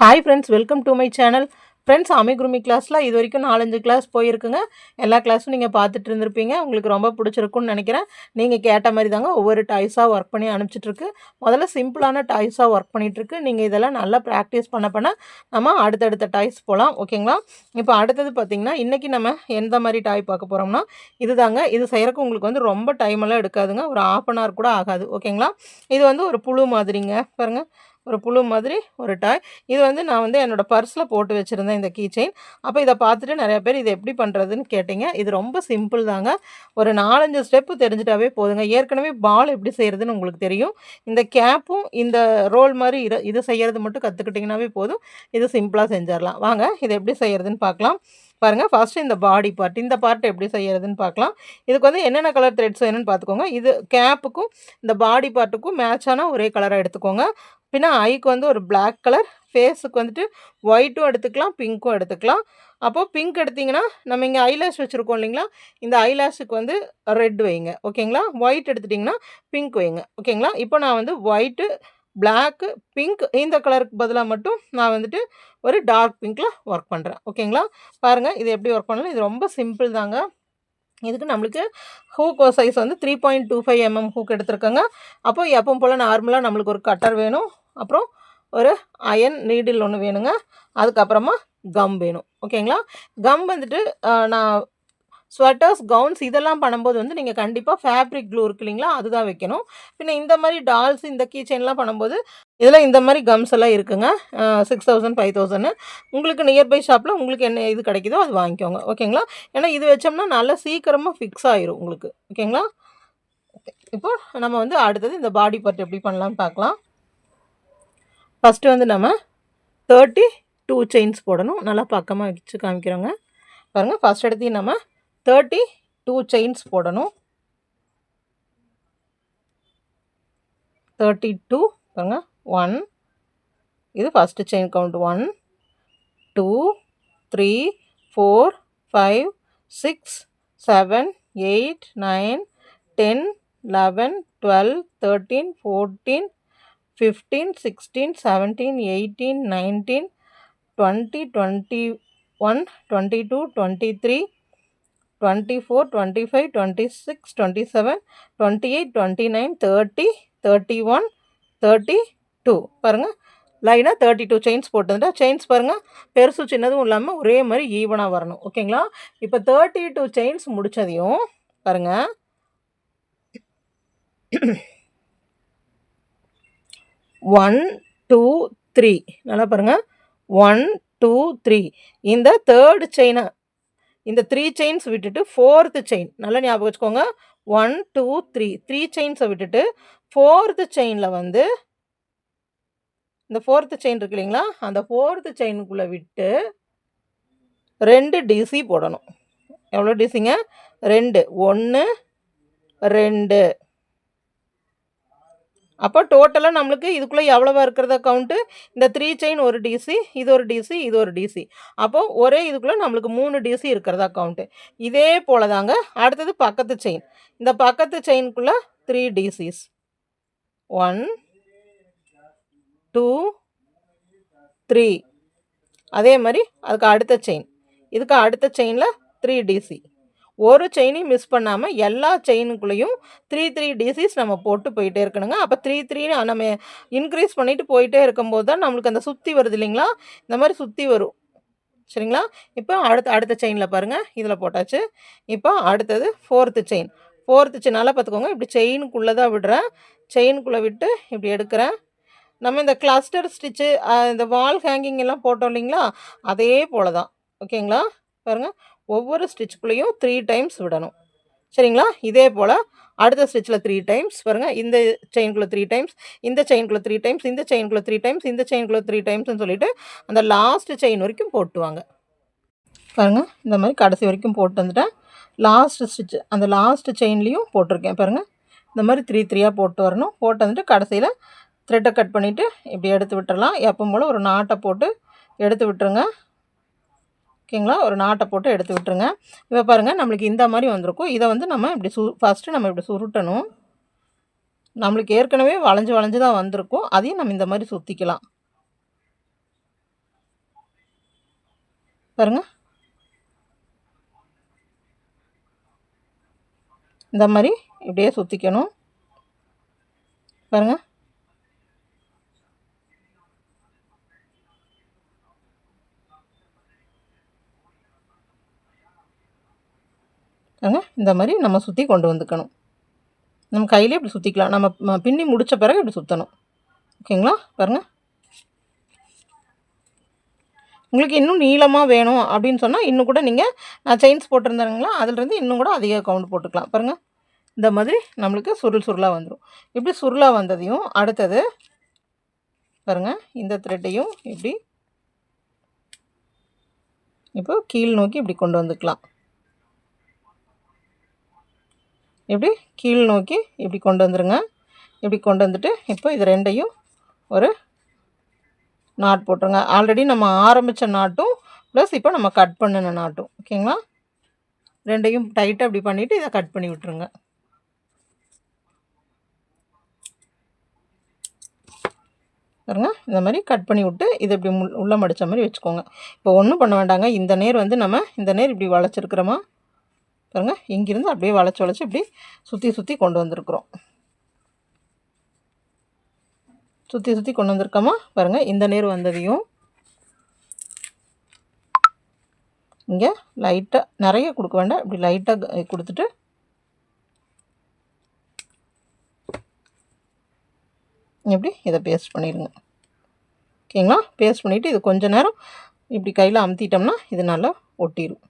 Hi friends welcome to my channel friends amigurumi கிளாஸில் இது வரைக்கும் நாலஞ்சு கிளாஸ் போயிருக்குங்க. எல்லா கிளாஸும் நீங்கள் பார்த்துட்டு இருந்திருப்பீங்க. உங்களுக்கு ரொம்ப பிடிச்சிருக்குன்னு நினைக்கிறேன். நீங்கள் கேட்ட மாதிரி தாங்க ஒவ்வொரு டாய்ஸாக ஒர்க் பண்ணி அனுப்பிச்சிட்ருக்கு முதல்ல சிம்பிளான டாய்ஸாக ஒர்க் பண்ணிகிட்ருக்கு நீங்கள் இதெல்லாம் நல்லா ப்ராக்டிஸ் பண்ண பண்ண நம்ம அடுத்தடுத்த டாய்ஸ் போகலாம் ஓகேங்களா இப்போ அடுத்தது பார்த்திங்கன்னா இன்றைக்கி நம்ம எந்த மாதிரி டாய் பார்க்க போகிறோம்னா இது தாங்க இது செய்கிறக்கு உங்களுக்கு வந்து ரொம்ப டைம் எல்லாம் எடுக்காதுங்க. ஒரு ஆஃப் அன் ஹவர் கூட ஆகாது. ஓகேங்களா இது வந்து ஒரு புழு மாதிரிங்க. பாருங்கள் ஒரு புழு மாதிரி ஒரு டாய். இது வந்து நான் வந்து என்னோடய பர்ஸில் போட்டு வச்சுருந்தேன் இந்த கீ செயின். அப்போ இதை பார்த்துட்டு நிறைய பேர் இதை எப்படி பண்ணுறதுன்னு கேட்டிங்க. இது ரொம்ப சிம்பிள் தாங்க. ஒரு நாலஞ்சு ஸ்டெப்பு தெரிஞ்சிட்டாவே போதுங்க. ஏற்கனவே பால் எப்படி செய்கிறதுன்னு உங்களுக்கு தெரியும். இந்த கேப்பும் இந்த ரோல் மாதிரி இது செய்கிறது மட்டும் கற்றுக்கிட்டிங்கனாவே போதும். இது சிம்பிளாக செஞ்சிடலாம். வாங்க இதை எப்படி செய்கிறதுன்னு பார்க்கலாம் பாருங்கள் ஃபஸ்ட்டு இந்த பாடி பார்ட் இந்த பார்ட் எப்படி செய்கிறதுன்னு பார்க்கலாம் இதுக்கு வந்து என்னென்ன கலர் த்ரெட்ஸ் வேணும்னு பார்த்துக்கோங்க இது கேப்புக்கும் இந்த பாடி பார்ட்டுக்கும் மேட்சான ஒரே கலராக எடுத்துக்கோங்க. பின்ன ஐக்கு வந்து ஒரு பிளாக் கலர் ஃபேஸுக்கு வந்துட்டு ஒயிட்டும் எடுத்துக்கலாம் பிங்க்கும் எடுத்துக்கலாம். அப்போது பிங்க் எடுத்திங்கன்னா நம்ம இங்கே ஐலாஷ் வச்சுருக்கோம் இல்லைங்களா? இந்த ஐலாஷுக்கு வந்து ரெட் வைங்க. ஓகேங்களா ஒயிட் எடுத்துட்டிங்கன்னா பிங்க் வைங்க. ஓகேங்களா இப்போ நான் வந்து ஒயிட்டு பிளாக்கு பிங்க் இந்த கலருக்கு பதிலாக மட்டும் நான் வந்துட்டு ஒரு டார்க் பிங்க்கில் ஒர்க் பண்ணுறேன் ஓகேங்களா பாருங்கள் இது எப்படி ஒர்க் பண்ணலாம் இது ரொம்ப சிம்பிள் தாங்க. இதுக்கு நம்மளுக்கு ஹூக்கோ சைஸ் வந்து three point two five mm hook எடுத்துருக்கோங்க. அப்போ எப்பவும் போல் நார்மலாக நம்மளுக்கு ஒரு கட்டர் வேணும். அப்புறம் ஒரு அயன் நீடில் ஒன்று வேணுங்க. அதுக்கப்புறமா கம் வேணும். ஓகேங்களா கம் வந்துட்டு நான் ஸ்வெட்டர்ஸ் கவுன்ஸ் இதெல்லாம் பண்ணும்போது வந்து நீங்கள் கண்டிப்பாக ஃபேப்ரிக் க்ளூ இருக்கு இல்லைங்களா? அதுதான் வைக்கணும். பின்ன இந்த மாதிரி டால்ஸ் இந்த கீ பண்ணும்போது இதில் இந்த மாதிரி கம்ஸ் எல்லாம் இருக்குங்க. சிக்ஸ் தௌசண்ட் ஃபைவ் தௌசண்ட் உங்களுக்கு நியர்பை ஷாப்பில் உங்களுக்கு என்ன இது கிடைக்குதோ அது வாங்கிக்கோங்க. ஓகேங்களா ஏன்னா இது வச்சோம்னா நல்லா சீக்கிரமாக ஃபிக்ஸ் ஆயிரும் உங்களுக்கு. ஓகேங்களா இப்போ நம்ம வந்து அடுத்தது இந்த பாடி பார்ட் எப்படி பண்ணலான்னு பார்க்கலாம். ஃபஸ்ட்டு வந்து நம்ம தேர்ட்டி டூ செயின்ஸ் போடணும். நல்லா பக்கமாக வச்சு காமிக்கிறோங்க. பாருங்கள் ஃபஸ்ட் எடுத்து நம்ம தேர்ட்டி டூ செயின்ஸ் போடணும். தேர்ட்டி டூ பாருங்க ஒன் இது first chain count one two three four five six seven eight nine ten eleven twelve thirteen fourteen fifteen sixteen seventeen eighteen nineteen twenty twenty one twenty two twenty three twenty four twenty five twenty six twenty seven twenty eight twenty nine thirty thirty one thirty two பாருங்கள் லைனாக thirty two chains போட்டுருந்தா chains பாருங்கள் பெருசு சின்னதும் இல்லாமல் ஒரே மாதிரி ஈவனாக வரணும். ஓகேங்களா இப்போ தேர்ட்டி டூ செயின்ஸ் முடித்ததையும் பாருங்கள் ஒன் டூ த்ரீ நல்லா பாருங்கள் ஒன் டூ த்ரீ இந்த தேர்டு செயினை இந்த த்ரீ செயின்ஸ் விட்டுட்டு ஃபோர்த்து செயின் நல்லா ஞாபகம் வச்சுக்கோங்க. ஒன் டூ த்ரீ த்ரீ செயின்ஸை விட்டுட்டு ஃபோர்த்து செயினில் வந்து இந்த ஃபோர்த்து செயின் இருக்கு இல்லைங்களா? அந்த ஃபோர்த்து செயினுக்குள்ளே விட்டு ரெண்டு டிசி போடணும். எவ்வளோ டிசிங்க ரெண்டு. ஒன்று ரெண்டு. அப்போ டோட்டலாக நம்மளுக்கு இதுக்குள்ளே எவ்வளோவா இருக்கிறத கவுண்ட்டு இந்த த்ரீ செயின் ஒரு டிசி இது ஒரு டிசி இது ஒரு டிசி அப்போது ஒரே இதுக்குள்ளே நம்மளுக்கு மூணு டிசி இருக்கிறதா கவுண்ட்டு இதே போல் தாங்க அடுத்தது பக்கத்து செயின் இந்த பக்கத்து செயின்குள்ளே three DCs one two three அதே மாதிரி அதுக்கு அடுத்த செயின் இதுக்கு அடுத்த செயினில் த்ரீ டிசி ஒரு செயினையும் மிஸ் பண்ணாமல் எல்லா செயினுக்குள்ளேயும் த்ரீ த்ரீ டிசீஸ் நம்ம போட்டு போயிட்டே இருக்கணுங்க. அப்போ த்ரீ த்ரீ நம்ம இன்க்ரீஸ் பண்ணிவிட்டு போயிட்டே இருக்கும்போது தான் நம்மளுக்கு அந்த சுற்றி வருது இல்லைங்களா? இந்த மாதிரி சுற்றி வரும். சரிங்களா? இப்போ அடுத்த அடுத்த செயினில் பாருங்கள் இதில் போட்டாச்சு. இப்போ அடுத்தது ஃபோர்த்து செயின் ஃபோர்த்து செயினால் பார்த்துக்கோங்க. இப்படி செயினுக்குள்ளே தான் விடுறேன். செயினுக்குள்ளே விட்டு இப்படி எடுக்கிறேன். நம்ம இந்த கிளஸ்டர் ஸ்டிச்சு இந்த வால் ஹேங்கிங் எல்லாம் போட்டோம் இல்லைங்களா? அதே போல் தான் ஓகேங்களா? பாருங்கள் ஒவ்வொரு ஸ்டிச்சுக்குள்ளேயும் த்ரீ டைம்ஸ் விடணும். சரிங்களா? இதே போல் அடுத்த ஸ்டிச்சில் த்ரீ டைம்ஸ் பாருங்கள் இந்த செயின்குள்ளே த்ரீ டைம்ஸ் இந்த செயின்குள்ளே த்ரீ டைம்ஸ் இந்த செயின்குள்ளே த்ரீ டைம்ஸ் இந்த செயின்குள்ளே த்ரீ டைம்ஸ்னு சொல்லிவிட்டு அந்த லாஸ்ட் செயின் வரைக்கும் போட்டுவாங்க. பாருங்கள் இந்த மாதிரி கடைசி வரைக்கும் போட்டு வந்துட்டேன். லாஸ்ட் ஸ்டிச் அந்த லாஸ்ட் செயின்லேயும் போட்டிருக்கேன். பாருங்கள் இந்த மாதிரி த்ரீ த்ரீயாக போட்டு வரணும். போட்டு வந்துட்டு கடைசியில் த்ரெட்டை கட் பண்ணிவிட்டு இப்படி எடுத்து விட்டுறலாம். எப்போ போல் ஒரு நாட்டை போட்டு எடுத்து விட்டுருங்க. ஓகேங்களா? ஒரு நாட்டை போட்டு எடுத்து விட்டுருங்க. இப்போ பாருங்கள் நம்மளுக்கு இந்த மாதிரி வந்திருக்கும். இதை வந்து நம்ம இப்படி சு ஃபஸ்ட்டு நம்ம இப்படி சுருட்டணும். நம்மளுக்கு ஏற்கனவே வளைஞ்சு வளைஞ்சு தான் வந்திருக்கும். அதையும் நம்ம இந்த மாதிரி சுற்றிக்கலாம் பாருங்கள் இந்த மாதிரி இப்படியே சுற்றிக்கணும் பாருங்கள் இந்த மாதிரி நம்ம சுற்றி கொண்டு வந்துக்கணும். நம்ம கையிலே இப்படி சுற்றிக்கலாம் நம்ம பின்னி முடித்த பிறகு இப்படி சுற்றணும் ஓகேங்களா? பாருங்கள் உங்களுக்கு இன்னும் நீளமாக வேணும் அப்படின்னு சொன்னால் இன்னும் கூட நீங்கள் நான் செயின்ஸ் போட்டிருந்தேங்களா அதுலேருந்து இன்னும் கூட அதிக கவுண்ட் போட்டுக்கலாம். பாருங்கள் இந்த மாதிரி நம்மளுக்கு சுருள் சுருளாக வந்துடும் இப்படி சுருளாக வந்ததையும் அடுத்தது பாருங்கள் இந்த த்ரெட்டையும் இப்படி இப்போ கீழ் நோக்கி இப்படி கொண்டு வந்துக்கலாம். இப்படி கீழ் நோக்கி இப்படி கொண்டு வந்துருங்க. இப்படி கொண்டு வந்துட்டு இப்போ இது ரெண்டையும் ஒரு நாட் போட்டுருங்க. ஆல்ரெடி நம்ம ஆரம்பித்த நாட்டும் ப்ளஸ் இப்போ நம்ம கட் பண்ணின நாட்டும் ஓகேங்களா? ரெண்டையும் டைட்டாக அப்படி பண்ணிவிட்டு இதை கட் பண்ணி விட்டுருங்க. பாருங்க இந்த மாதிரி கட் பண்ணி விட்டு இதை இப்படி முள் உள்ளே மடித்த மாதிரி வச்சுக்கோங்க. இப்போ ஒன்றும் பண்ண வேண்டாங்க. இந்த நேர் வந்து நம்ம இந்த நேர் இப்படி வளைச்சிருக்கிறோமா? பாருங்கள் இங்கிருந்து அப்படியே வளைச்சி வளைச்சி இப்படி சுற்றி சுற்றி கொண்டு வந்திருக்கிறோம். சுற்றி சுற்றி கொண்டு வந்திருக்கோமா? பாருங்கள் இந்த நேர் வந்ததையும் இங்கே லைட்டாக நிறைய கொடுக்க வேண்டாம். இப்படி லைட்டாக கொடுத்துட்டு இப்படி இதை பேஸ்ட் பண்ணிடுங்க. ஓகேங்களா? பேஸ்ட் பண்ணிவிட்டு இது கொஞ்சம் நேரம் இப்படி கையில் அமுத்திட்டோம்னா இது நல்லா ஒட்டிடும்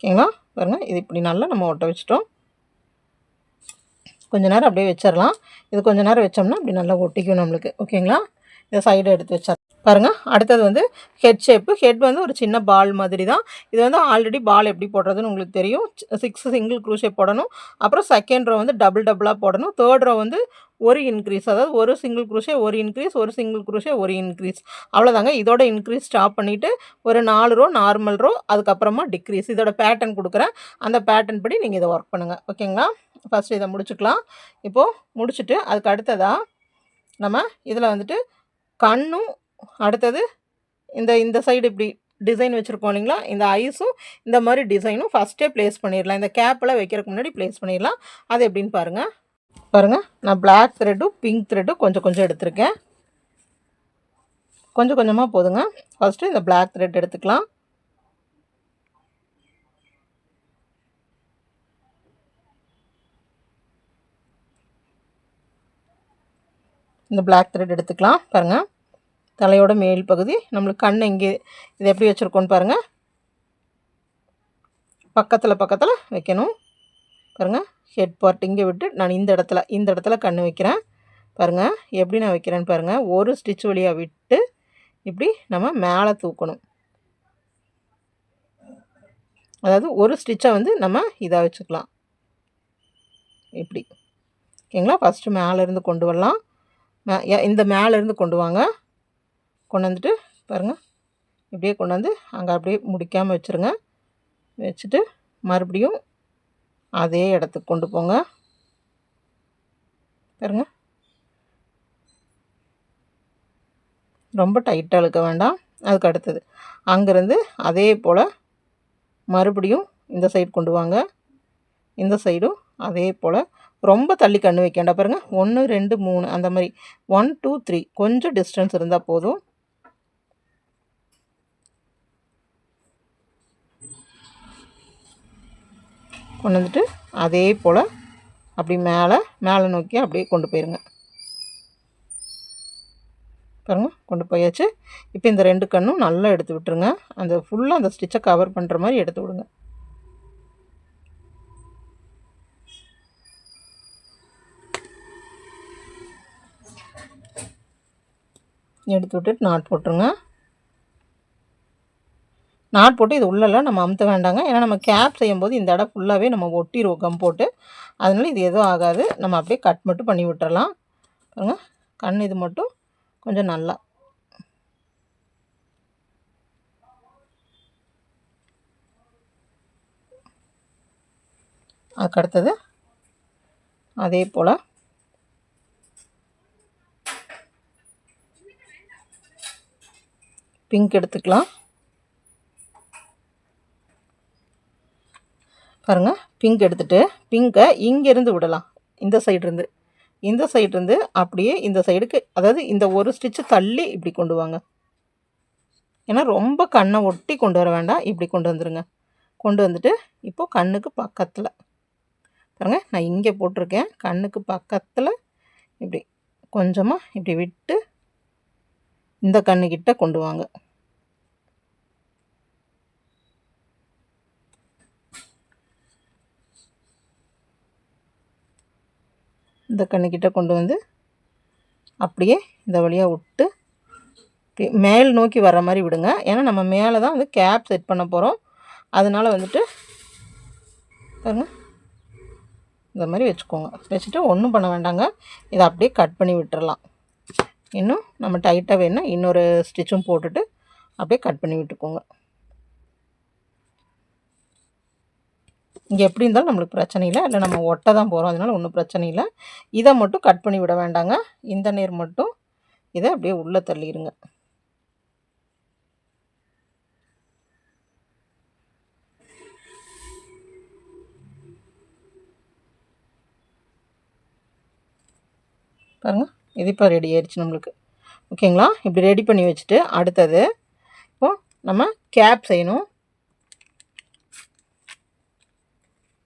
ஓகேங்களா? பாருங்கள் இது இப்படி நல்லா நம்ம ஒட்ட வச்சிட்டோம். கொஞ்ச நேரம் அப்படியே வச்சிடலாம் இது கொஞ்ச நேரம் வச்சோம்னா இப்படி நல்லா ஒட்டிக்கும் நம்மளுக்கு. ஓகேங்களா? இதை சைடு எடுத்து வச்சா பாருங்கள் அடுத்தது வந்து ஹெட் ஷேப்பு ஹெட் வந்து ஒரு சின்ன பால் மாதிரி தான் இது வந்து ஆல்ரெடி பால் எப்படி போடுறதுன்னு உங்களுக்கு தெரியும். சிக்ஸ் சிங்கிள் க்ரூஷே போடணும். அப்புறம் செகண்ட் ரோ வந்து டபுள் டபுளாக போடணும். தேர்ட் ரோ வந்து ஒரு இன்க்ரீஸ் அதாவது ஒரு சிங்கிள் குரூஷே ஒரு இன்க்ரீஸ் ஒரு சிங்கிள் குரூஷே ஒரு இன்க்ரீஸ் அவ்வளோதாங்க இதோட இன்க்ரீஸ் ஸ்டாப் பண்ணிவிட்டு ஒரு நாலு ரோ நார்மல் ரோ அதுக்கப்புறமா டிக்ரீஸ் இதோட பேட்டர்ன் கொடுக்குறேன். அந்த பேட்டர்ன் படி நீங்கள் இதை ஒர்க் பண்ணுங்கள் ஓகேங்களா ஃபஸ்ட்டு இதை முடிச்சுக்கலாம். இப்போது முடிச்சுட்டு அதுக்கு அடுத்ததாக நம்ம இதில் வந்துட்டு கண்ணும் அடுத்தது இந்த இந்த சைடு இப்படி டிசைன் வச்சுருக்கோம் இல்லைங்களா? இந்த ஐஸும் இந்த மாதிரி டிசைனும் ஃபஸ்ட்டே ப்ளேஸ் பண்ணிடலாம். இந்த கேப்பெல்லாம் வைக்கிறதுக்கு முன்னாடி ப்ளேஸ் பண்ணிடலாம். அது எப்படின்னு பாருங்கள் பாருங்கள் நான் பிளாக் த்ரெட்டும் பிங்க் த்ரெட்டும் கொஞ்சம் கொஞ்சம் எடுத்திருக்கேன். கொஞ்சம் கொஞ்சமாக போதுங்க. ஃபஸ்ட்டு இந்த பிளாக் த்ரெட் எடுத்துக்கலாம். இந்த பிளாக் த்ரெட் எடுத்துக்கலாம். பாருங்கள் தலையோட மேல் பகுதி. நம்மளுக்கு கண் இங்கே இதை எப்படி வச்சுருக்கோன்னு பாருங்கள் பக்கத்தில் பக்கத்தில் வைக்கணும். பாருங்கள் ஹெட் பார்ட் இங்கே விட்டு நான் இந்த இடத்துல இந்த இடத்துல கண் வைக்கிறேன். பாருங்கள் எப்படி நான் வைக்கிறேன்னு பாருங்கள் ஒரு ஸ்டிச் வழியாக விட்டு இப்படி நம்ம மேலே தூக்கணும். அதாவது ஒரு ஸ்டிச்சை வந்து நம்ம இதாக வச்சுக்கலாம். இப்படி. ஓகேங்களா? ஃபஸ்ட்டு மேலேருந்து கொண்டு வரலாம். மே இந்த மேலேருந்து கொண்டு வாங்க. கொண்டு வந்துட்டு பாருங்கள் இப்படியே கொண்டு வந்து அங்கே அப்படியே முடிக்காமல் வச்சுருங்க. வச்சுட்டு மறுபடியும் அதே இடத்துக்கு கொண்டு போங்க. பாருங்க. ரொம்ப டைட்டாக இழுக்க வேண்டாம். அதுக்கு அடுத்தது. அங்கேருந்து அதே போல் மறுபடியும் இந்த சைடு கொண்டு வாங்க. இந்த சைடும் அதே போல். ரொம்ப தள்ளி கண்ணு வைக்க வேண்டாம். பாருங்கள் ஒன்று ரெண்டு மூணு அந்த மாதிரி. ஒன் டூ த்ரீ கொஞ்சம் டிஸ்டன்ஸ் இருந்தால் போதும். கொண்டு வந்துட்டு அதே போல் அப்படி மேலே மேலே நோக்கி அப்படியே கொண்டு போயிருங்க. பாருங்கள் கொண்டு போயாச்சு. இப்போ இந்த ரெண்டு கண்ணும் நல்லா எடுத்து விட்டுருங்க. அந்த ஃபுல்லாக அந்த ஸ்டிச்சை கவர் பண்ணுற மாதிரி எடுத்து விடுங்க. எடுத்து விட்டுட்டு நாட் போட்டுருங்க. நாட் போட்டு இது உள்ளெல்லாம் நம்ம அமுத்த வேண்டாங்க. ஏன்னா நம்ம கேப் செய்யும்போது இந்த இடம் ஃபுல்லாகவே நம்ம ஒட்டிடுவோம் கம் போட்டு. அதனால் இது எதுவும் ஆகாது. நம்ம அப்படியே கட் மட்டும் பண்ணி விட்டுறலாம். பாருங்க கண் இது மட்டும் கொஞ்சம் நல்லா. அதுக்கடுத்தது அதே போல். பிங்க் எடுத்துக்கலாம். பாருங்கள் பிங்க் எடுத்துகிட்டு பிங்கை இங்கேருந்து விடலாம். இந்த சைடுருந்து இந்த சைட்ருந்து அப்படியே இந்த சைடுக்கு அதாவது இந்த ஒரு ஸ்டிச்சு தள்ளி இப்படி கொண்டு வாங்க. ஏன்னா ரொம்ப கண்ணை ஒட்டி கொண்டு வர வேண்டாம். இப்படி கொண்டு வந்துடுங்க கொண்டு வந்துட்டு இப்போது கண்ணுக்கு பக்கத்தில். பாருங்கள் நான் இங்கே போட்டிருக்கேன். கண்ணுக்கு பக்கத்தில் இப்படி கொஞ்சமாக இப்படி விட்டு இந்த கண்ணுக்கிட்ட கொண்டு வாங்க. இந்த கண்ணுக்கிட்ட கொண்டு வந்து அப்படியே இந்த வழியாக விட்டு மேல் நோக்கி வர மாதிரி விடுங்க. ஏன்னா நம்ம மேலே தான் வந்து கேப் செட் பண்ண போகிறோம் அதனால் வந்துட்டு பாருங்க. இந்த மாதிரி வச்சுக்கோங்க. வச்சுட்டு ஒன்றும் பண்ண வேண்டாங்க. இதை அப்படியே கட் பண்ணி விட்டுறலாம். இன்னும் நம்ம டைட்டாக வேணால் இன்னொரு ஸ்டிச்சும் போட்டுட்டு அப்படியே கட் பண்ணி விட்டுக்கோங்க. இங்கே எப்படி இருந்தாலும் நம்மளுக்கு பிரச்சனை இல்லை. இல்லை நம்ம ஒட்ட தான் போகிறோம் அதனால் ஒன்றும் பிரச்சனை இல்லை. இதை மட்டும் கட் பண்ணி விட வேண்டாங்க. இந்த நேர் மட்டும் இதை அப்படியே உள்ளே தள்ளிடுங்க பாருங்கள் இது இப்போ ரெடி ஆயிடுச்சு நம்மளுக்கு. ஓகேங்களா இப்படி ரெடி பண்ணி வச்சுட்டு அடுத்தது இப்போது நம்ம கேப் செய்யணும்.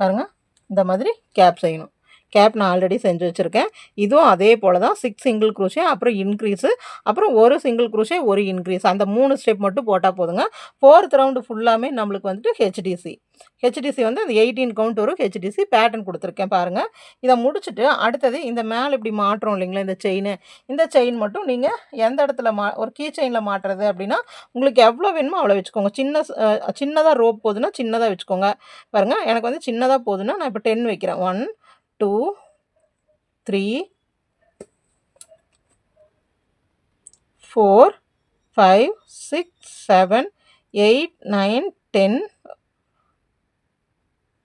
பாருங்கள் இந்த மாதிரி கேப் செய்யணும். கேப் நான் ஆல்ரெடி செஞ்சு வச்சுருக்கேன். இதுவும் அதே போல் தான் சிக்ஸ் சிங்கிள் குரூஷே அப்புறம் இன்க்ரீஸு அப்புறம் ஒரு சிங்கிள் குரூஷே ஒரு இன்க்ரீஸ் அந்த மூணு ஸ்டெப் மட்டும் போட்டால் போதுங்க. ஃபோர்த் ரவுண்டு ஃபுல்லாமே நம்மளுக்கு வந்துட்டு ஹெச்டிசி ஹெச்டிசி வந்து அந்த எயிட்டீன் கவுண்ட் வரும் ஹெச்டிசி பேட்டர்ன் கொடுத்துருக்கேன் பாருங்கள் இதை முடிச்சுட்டு அடுத்தது இந்த மேலே இப்படி மாட்டுறோம் இல்லைங்களா இந்த செயின் இந்த செயின் மட்டும் நீங்கள் எந்த இடத்துல மா ஒரு கீ செயினில் மாட்டுறது அப்படின்னா உங்களுக்கு எவ்வளோ வேணுமோ அவ்வளோ வச்சுக்கோங்க. சின்ன சின்னதாக ரோப் போகுதுன்னா சின்னதாக வச்சுக்கோங்க. பாருங்கள் எனக்கு வந்து சின்னதாக போகுதுன்னா நான் இப்போ டென் வைக்கிறேன். One two three four five six seven eight nine ten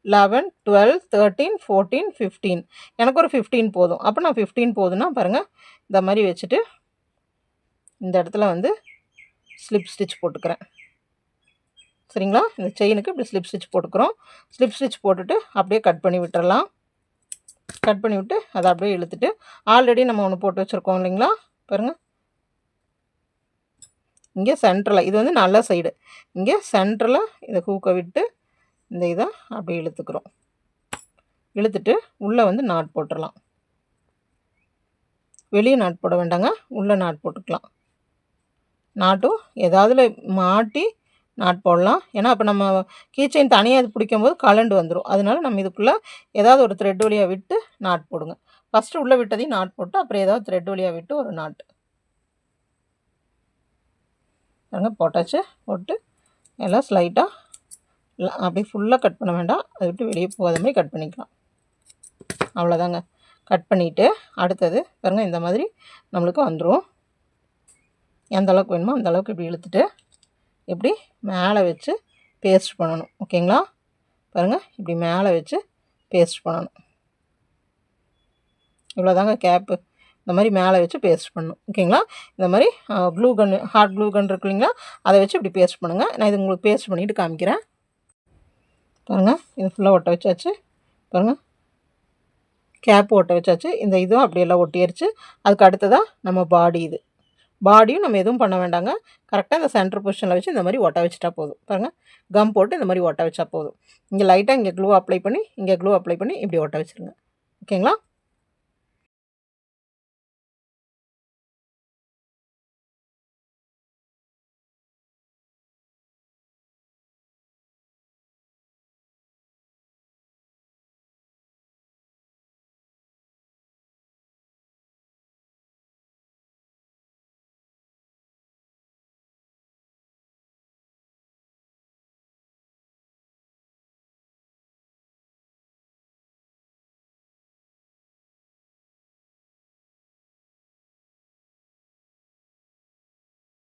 eleven twelve thirteen fourteen fifteen எனக்கு ஒரு ஃபிஃப்டீன் போதும். அப்போ நான் ஃபிஃப்டீன் போதுன்னா பாருங்கள் இந்த மாதிரி வச்சுட்டு இந்த இடத்துல வந்து ஸ்லிப் ஸ்டிச் போட்டுக்கிறேன். சரிங்களா? இந்த செயினுக்கு இப்படி ஸ்லிப் ஸ்டிச் போட்டுக்கிறோம். ஸ்லிப் ஸ்டிச் போட்டுட்டு அப்படியே கட் பண்ணி விட்டுறலாம். கட் பண்ணி விட்டு அதை அப்படியே இழுத்துட்டு ஆல்ரெடி நம்ம ஒன்று போட்டு வச்சுருக்கோம் இல்லைங்களா? பாருங்கள் இங்கே சென்டரில் இது வந்து நல்ல சைடு இங்கே சென்ட்ரலில் இதை கூக்க விட்டு இந்த இதை அப்படியே இழுத்துக்கிறோம். இழுத்துட்டு உள்ளே வந்து நாட் போட்டுடலாம் வெளியே நாட் போட வேண்டாங்க. உள்ளே நாட் போட்டுக்கலாம். நாட்டும் ஏதாவதுல மாட்டி நாட் போடலாம். ஏன்னா அப்போ நம்ம கீச்சைன் தனியாக இது பிடிக்கும்போது கலண்டு வந்துடும் அதனால நம்ம இதுக்குள்ளே ஏதாவது ஒரு த்ரெட் வழியாக விட்டு நாட் போடுங்க. ஃபஸ்ட்டு உள்ளே விட்டதையும் நாட் போட்டு அப்புறம் ஏதாவது த்ரெட் வழியாக விட்டு ஒரு நாட்டு பாருங்க போட்டாச்சு. போட்டு எல்லாம் ஸ்லைட்டாக அப்படியே ஃபுல்லாக கட் பண்ண வேண்டாம். அதை விட்டு வெளியே போகாத மாதிரி கட் பண்ணிக்கலாம். அவ்வளோதாங்க கட் பண்ணிவிட்டு அடுத்தது பாருங்கள் இந்த மாதிரி நம்மளுக்கு வந்துடும் எந்த அளவுக்கு வேணுமோ அந்த அளவுக்கு இப்படி இழுத்துட்டு இப்படி மேலே வச்சு பேஸ்ட் பண்ணணும். ஓகேங்களா பாருங்கள் இப்படி மேலே வச்சு பேஸ்ட் பண்ணணும். இவ்வளோதாங்க கேப்பு இந்த மாதிரி மேலே வச்சு பேஸ்ட் பண்ணணும். ஓகேங்களா இந்த மாதிரி glue gun hot glue gun இருக்கு இல்லைங்களா? அதை வச்சு இப்படி பேஸ்ட் பண்ணுங்கள் நான் இது உங்களுக்கு பேஸ்ட் பண்ணிவிட்டு காமிக்கிறேன். பாருங்கள் இது ஃபுல்லாக ஒட்ட வச்சாச்சு. பாருங்கள் கேப் ஒட்ட வச்சாச்சு. இந்த இதுவும் அப்படியெல்லாம் ஒட்டியாச்சு. அதுக்கு அடுத்ததாக நம்ம பாடி இது. பாடியும் நம்ம எதுவும் பண்ண வேண்டாங்க. கரெக்டாக இந்த சென்டர் பொசிஷனில் வச்சு இந்த மாதிரி ஒட்ட வச்சுட்டா போதும். பாருங்கள் கம் போட்டு இந்த மாதிரி ஒட்ட வச்சா போதும். இங்கே லைட்டாக இங்கே க்ளூ அப்ளை பண்ணி இங்கே க்ளூ அப்ளை பண்ணி இப்படி ஒட்ட வச்சுருங்க. ஓகேங்களா